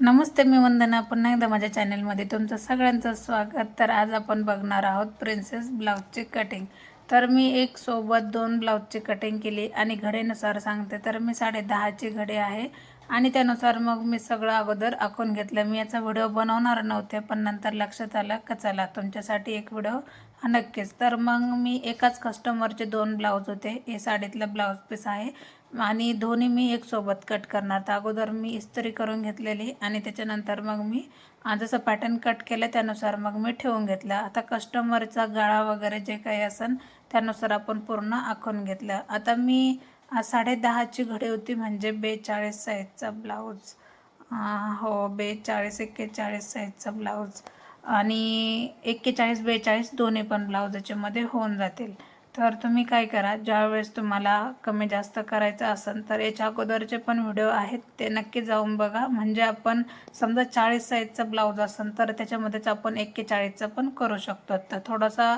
नमस्ते मी वंदना. पुन्हा एकदा माझ्या चॅनलमध्ये तुमचं सगळ्यांचं स्वागत. तर आज आपण बघणार आहोत प्रिन्सेस ब्लाऊजची कटिंग तर मी एक सोबत दोन ब्लाऊजची कटिंग केली आणि घडेनुसार सांगते. तर मी साडे दहाची घडे आहे आणि त्यानुसार मग मी सगळं अगोदर आखून घेतलं. मी याचा व्हिडिओ बनवणार नव्हते पण नंतर लक्षात आलं का चला तुमच्यासाठी एक व्हिडिओ नक्कीच. तर मग मी एकाच कस्टमरचे दोन ब्लाऊज होते. हे साडीतलं ब्लाऊज पीस आहे. आणि दोन्ही मी एक सोबत कट करणार. तर अगोदर मी इस्त्री करून घेतलेली आणि त्याच्यानंतर मग मी जसं पॅटर्न कट केलं त्यानुसार मग मी ठेवून घेतलं. आता कस्टमरचा गळा वगैरे जे काही असेल त्यानुसार आपण पूर्ण आखून घेतलं. आता मी साडे दहाची घडी होती म्हणजे बेचाळीस साईजचा ब्लाऊज हो बेचाळीस एक्केचाळीस साईजचा ब्लाऊज आणि एक्केचाळीस बेचाळीस दोन्ही पण ब्लाऊज याच्यामध्ये होऊन जातील. तर तुम्ही काय करा ज्यावेळेस तुम्हाला कमी जास्त करायचं असेल तर याच्या अगोदरचे पण व्हिडिओ आहेत ते नक्की जाऊन बघा. म्हणजे आपण समजा चाळीस साईजचा ब्लाऊज असेल तर त्याच्यामध्येच आपण एक्केचाळीसचा पण करू शकतो. तर थोडासा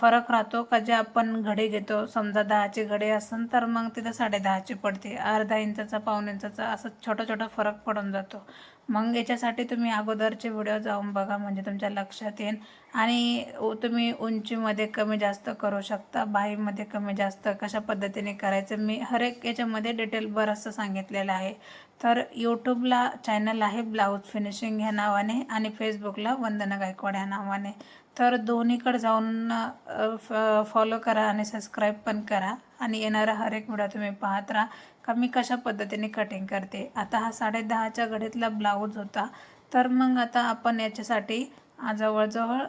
फरक राहतो का जे आपण घडी घेतो समजा दहाची घडी असेल तर मग तिथं साडे दहाची पडते. अर्धा इंचाचा पाऊण इंचाचा असं छोटा छोटा फरक पडून जातो. मग याच्यासाठी तुम्ही अगोदरचे व्हिडिओ जाऊन बघा म्हणजे तुमच्या लक्षात येईल. आणि तुम्ही उंचीमध्ये कमी जास्त करू शकता बाहीमध्ये कमी जास्त कशा पद्धतीने करायचं मी हर एक याच्यामध्ये डिटेल बरंचसं सांगितलेलं आहे. तर यूट्यूबला चॅनल आहे ब्लाऊज फिनिशिंग ह्या नावाने आणि फेसबुकला वंदना गायकवाड ह्या नावाने. तर दोन्हीकडे जाऊन फॉलो करा आणि सबस्क्राईब पण करा आणि येणारा हर एक व्हिडिओ तुम्ही पाहत राहा. का मी कशा पद्धतीने कटिंग करते? आता हा साडेदहाच्या घडीतला ब्लाऊज होता. तर मग आता आपण याच्यासाठी जवळजवळ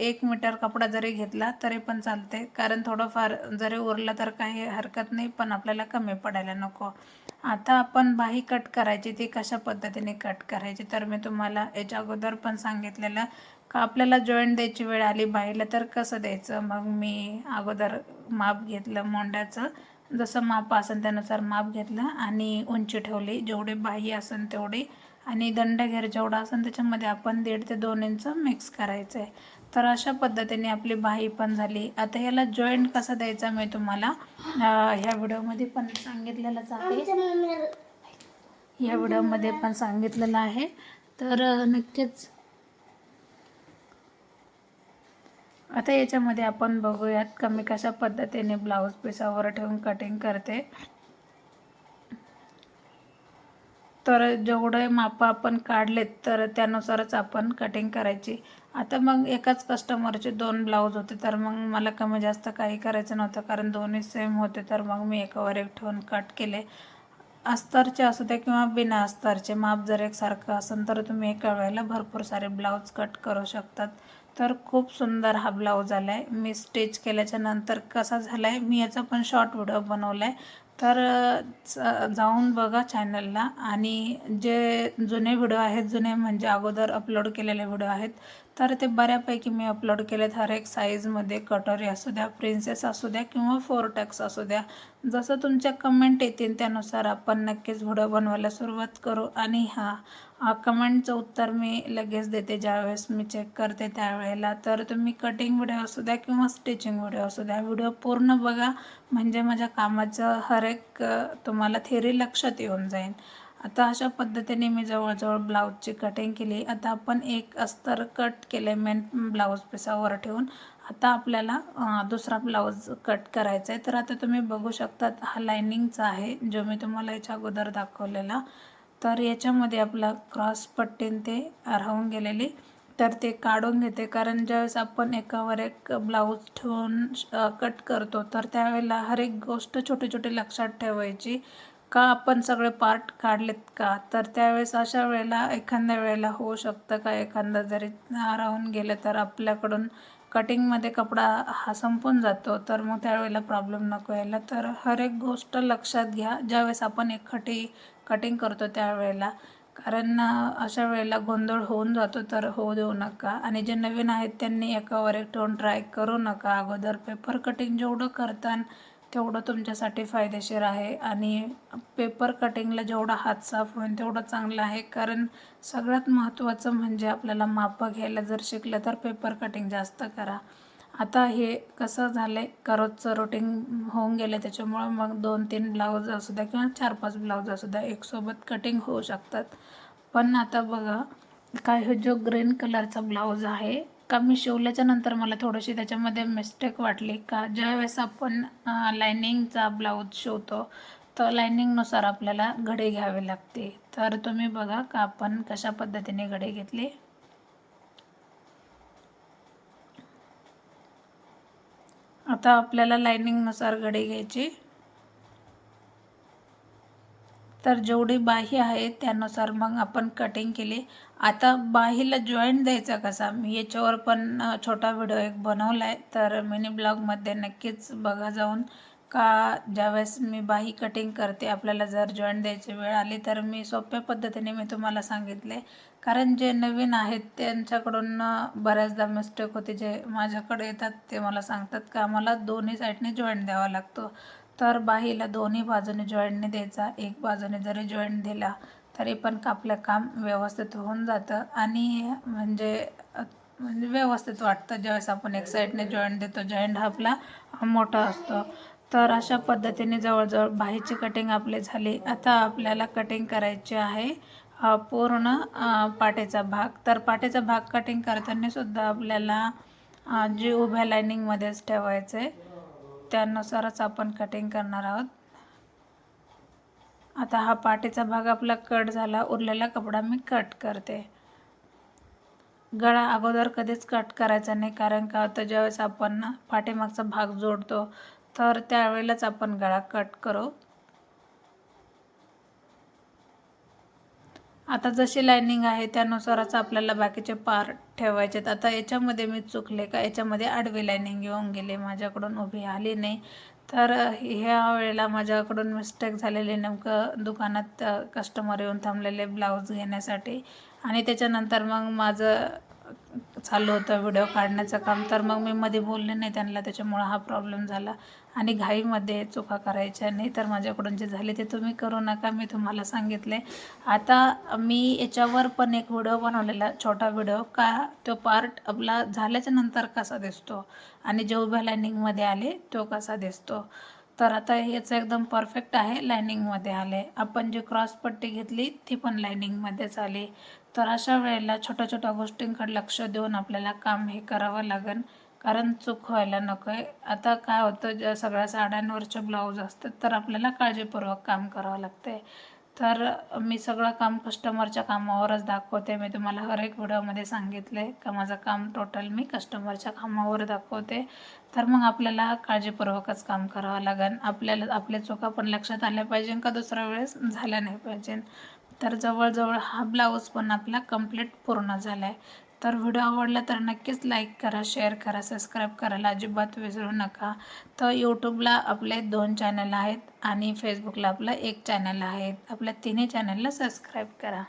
एक मीटर कपडा जरी घेतला तरी पण चालते. कारण थोडंफार जरी उरलं तर काही हरकत नाही पण आपल्याला कमी पडायला नको. आता आपण बाही कट करायची ती कशा पद्धतीने कट करायची? तर मी तुम्हाला याच्या अगोदर पण सांगितलेलं का आपल्याला जॉईंट द्यायची वेळ आली बाईला तर कसं द्यायचं? मग मी अगोदर माप घेतलं मोंड्याचं जसं माप असेल त्यानुसार माप घेतलं आणि उंची ठेवली. जेवढी बाही असेल तेवढी. आणि दंडघेर जेवढा असेल त्याच्यामध्ये आपण दीड ते दोन इंच मिक्स करायचं आहे. तर अशा पद्धतीने आपली बाही पण झाली. आता याला जॉईंट कसा द्यायचा मी तुम्हाला ह्या व्हिडिओमध्ये पण सांगितलेलंच आहे. या व्हिडिओमध्ये पण सांगितलेलं आहे. तर नक्कीच आता याच्यामध्ये आपण बघूयात का मी कशा पद्धतीने ब्लाऊज पिसावर ठेवून कटिंग करते. तर जेवढे मापं आपण काढलेत तर त्यानुसारच आपण कटिंग करायची. आता मग एकाच कस्टमरचे दोन ब्लाऊज होते तर मग मला कमी जास्त काही करायचं नव्हतं कारण दोन्ही सेम होते तर मग मी एकावर एक ठेवून कट केले. अस्तरचे असू दे किंवा बिना अस्तरचे माप जर एकसारखं असेल तर तुम्ही एका वेळेला भरपूर सारे ब्लाऊज कट करू शकतात. तर खूप सुंदर हा ब्लाऊज आला आहे मी स्टिच केल्याच्यानंतर कसा झाला आहे मी याचा पण शॉर्ट व्हिडिओ बनवला आहे तर जाऊन बघा चॅनलला आणि जे जुने व्हिडिओ आहेत जुने म्हणजे अगोदर अपलोड केलेले व्हिडिओ आहेत तर ते बऱ्यापैकी मी अपलोड केलेत. हर एक साईजमध्ये कटोरी असू द्या प्रिन्सेस असू द्या किंवा फोर टॅक्स असू द्या. जसं तुमच्या कमेंट येतील त्यानुसार आपण नक्कीच व्हिडिओ बनवायला सुरुवात करू. आणि हा कमेंटचं उत्तर मी लगेच देते ज्यावेळेस मी चेक करते त्यावेळेला. तर तुम्ही कटिंग व्हिडिओ असू द्या किंवा स्टिचिंग व्हिडिओ असू द्या व्हिडिओ पूर्ण बघा. म्हणजे माझ्या कामाचं हर एक तुम्हाला थेरी लक्षात येऊन जाईल. आता अशा पद्धतीने मी जवळजवळ ब्लाऊजची कटिंग केली. आता आपण एक अस्तर कट केले मेन ब्लाऊज पिसावर ठेवून. आता आपल्याला दुसरा ब्लाऊज कट करायचा आहे तर आता तुम्ही बघू शकतात हा लायनिंगचा आहे जो मी तुम्हाला याच्या अगोदर दाखवलेला. तर याच्यामध्ये आपला क्रॉस पट्टीन ते राहून गेलेली. तर ते काढून घेते. कारण ज्यावेळेस आपण एकावर एक ब्लाऊज ठेवून कट करतो तर त्यावेळेला हर एक गोष्ट छोटी छोटी लक्षात ठेवायची. का आपण सगळे पार्ट काढलेत का? तर त्यावेळेस अशा वेळेला एखाद्या वेळेला होऊ शकतं का? एखादा जरी राहून गेलं तर आपल्याकडून कटिंगमध्ये कपडा हा संपून जातो. तर मग त्यावेळेला प्रॉब्लेम नको यायला. तर हर एक गोष्ट लक्षात घ्या. ज्यावेळेस आपण एकखटी कटिंग करतो त्यावेळेला. कारण अशा वेळेला गोंधळ होऊन जातो तर होऊ देऊ नका. आणि जे नवीन आहेत त्यांनी एकावर एक ठेवून ट्राय करू नका. अगोदर पेपर कटिंग जेवढं करताना तेवढं तुमच्यासाठी फायदेशीर आहे आणि पेपर कटिंगला जेवढा हात साफ होईल तेवढं चांगलं आहे. कारण सगळ्यात महत्त्वाचं म्हणजे आपल्याला मापं घ्यायला जर शिकलं तर पेपर कटिंग जास्त करा. आता हे कसं झालं आहे करोजचं रोजचं रुटीन होऊन गेलं त्याच्यामुळं मग दोन तीन ब्लाऊज असू द्या किंवा चार पाच ब्लाऊज असू द्या एकसोबत कटिंग होऊ शकतात. पण आता बघा काय हे जो ग्रीन कलरचा ब्लाऊज आहे का मी शिवल्याच्या नंतर मला थोडीशी त्याच्यामध्ये मिस्टेक वाटली का? ज्यावेळेस आपण लायनिंगचा ब्लाऊज शिवतो तर लायनिंगनुसार आपल्याला घडे घ्यावे लागते. तर तुम्ही बघा का आपण कशा पद्धतीने घडे घेतले. आता आपल्याला लायनिंगनुसार घडे घ्यायची. तर जेवढी बाही आहे त्यानुसार मग आपण कटिंग केली. आता बाहीला जॉईंट द्यायचा कसा? मी याच्यावर पण छोटा व्हिडिओ एक बनवला आहे तर मिनी ब्लॉगमध्ये नक्कीच बघा जाऊन. का ज्यावेळेस मी बाही कटिंग करते आपल्याला जर जॉईंट द्यायची वेळ आली तर मी सोप्या पद्धतीने मी तुम्हाला सांगितले. कारण जे नवीन आहेत त्यांच्याकडून बऱ्याचदा मिस्टेक होते. जे माझ्याकडे येतात ते मला सांगतात का मला दोन्ही साईडने जॉईंट द्यावा लागतो. तर बाहीला दोन्ही बाजूने जॉईंटने द्यायचा एक बाजूने जरी जॉईंट दिला तरी पण आपलं काम व्यवस्थित होऊन जातं. आणि म्हणजे म्हणजे व्यवस्थित वाटतं. ज्यावेळेस आपण एक साईडने जॉईंट देतो जॉईंट हा आपला मोठा असतो. तर अशा पद्धतीने जवळजवळ बाहीची कटिंग आपली झाली. आता आपल्याला कटिंग करायची आहे पूर्ण पाटेचा भाग. तर पाटेचा भाग कटिंग करताना सुद्धा आपल्याला जे उभ्या लाईनिंगमध्येच ठेवायचं आहे त्यानुसारच आपण कटिंग करणार आहोत. आता हा पाठीचा भाग आपला कट झाला उरलेला कपडा मी कट करते. गळा अगोदर कधीच कट करायचा नाही कारण का होतं ज्यावेळेस आपण पाठीमागचा भाग जोडतो तर त्यावेळेलाच आपण गळा कट करू. आता जशी लायनिंग आहे त्यानुसारच आपल्याला बाकीचे पार्ट ठेवायचे आहेत आता याच्यामध्ये मी चुकले का? याच्यामध्ये आडवी लायनिंग येऊन गेले. माझ्याकडून उभी आली नाही. तर ह्या वेळेला माझ्याकडून मिस्टेक झालेली नेमकं दुकानात कस्टमर येऊन थांबलेले ब्लाऊज घेण्यासाठी. आणि त्याच्यानंतर मग माझं चालू होतं व्हिडिओ काढण्याचं काम. तर मग मी मध्ये बोलले नाही त्यांना. त्याच्यामुळं हा प्रॉब्लेम झाला. आणि घाईमध्ये चुका करायच्या नाही तर माझ्याकडून जे झाले ते तुम्ही करू नका मी तुम्हाला सांगितले. आता मी याच्यावर पण एक व्हिडिओ बनवलेला छोटा व्हिडिओ. का तो पार्ट आपला झाल्याच्यानंतर कसा दिसतो? आणि जे उभ्या लायनिंगमध्ये आले तो कसा दिसतो? तर आता याचं एकदम परफेक्ट आहे लायनिंगमध्ये आले. आपण जी क्रॉसपट्टी घेतली ती पण लायनिंगमध्येच आली. तर अशा वेळेला छोट्या छोट्या गोष्टींकडे लक्ष देऊन आपल्याला काम हे करावं लागेल. कारण चूक व्हायला नको आहे आता काय होतं ज्या सगळ्या साड्यांवरचे ब्लाऊज असतात तर आपल्याला काळजीपूर्वक काम करावं लागते तर मी सगळं काम कस्टमरच्या कामावरच दाखवते. मी तुम्हाला हर एक व्हिडिओमध्ये सांगितले का माझं काम टोटल मी कस्टमरच्या कामावर दाखवते. तर मग आपल्याला काळजीपूर्वकच काम करावं लागेल. आपल्याला आपल्या चुका पण लक्षात आल्या पाहिजे का दुसऱ्या वेळेस झाल्या नाही पाहिजे. तर जवळजवळ हा ब्लाऊज पण आपला कंप्लीट पूर्ण झाला आहे तर व्हिडिओ आवडला तर नक्कीच लाईक करा शेअर करा सबस्क्राईब करायला अजिबात विसरू नका. तर यूट्यूबला आपले दोन चॅनल आहेत आणि फेसबुकला आपलं एक चॅनल आहे. आपल्या तिन्ही चॅनलला सबस्क्राईब करा.